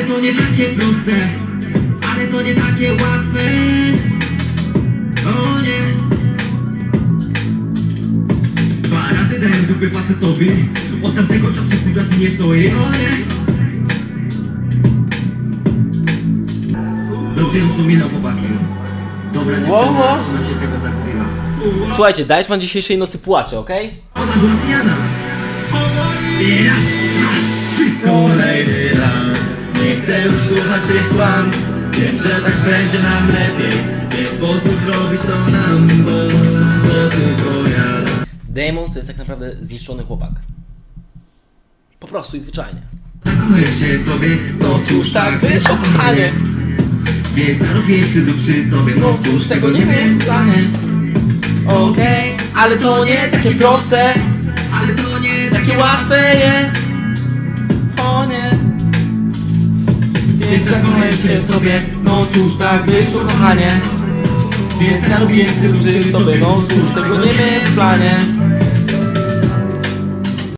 Ale to nie takie proste. Ale to nie takie łatwe jest. O nie. Dwa razy dałem dupy facetowi. Od tamtego czasu kutas mi nie stoi. O nie. Dobrze ją wspominał chłopaki. Dobra dziewczyna, Wow, wow. ona się tego zakupiła Słuchajcie, Deichmann dzisiejszej nocy płacze, okej? Ona była pijana. I raz, słuchać tych kłamstw Wiem, że tak będzie nam lepiej. Więc pozwól zrobić to nam Bo, bo tylko ja. Damon to jest tak naprawdę zniszczony chłopak. Po prostu i zwyczajnie. Zakochałem się w tobie No cóż tak wyszło kochanie Więc zarobiłem wstydu przy tobie No cóż tego nie miałem w planie Okej, ale to nie takie proste, Ale to nie takie łatwe jest. Więc zakochałem się w tobie. No cóż tak wyszło kochanie Więc zarobiłem wstydu przy tobie. No cóż tego nie miałem w planie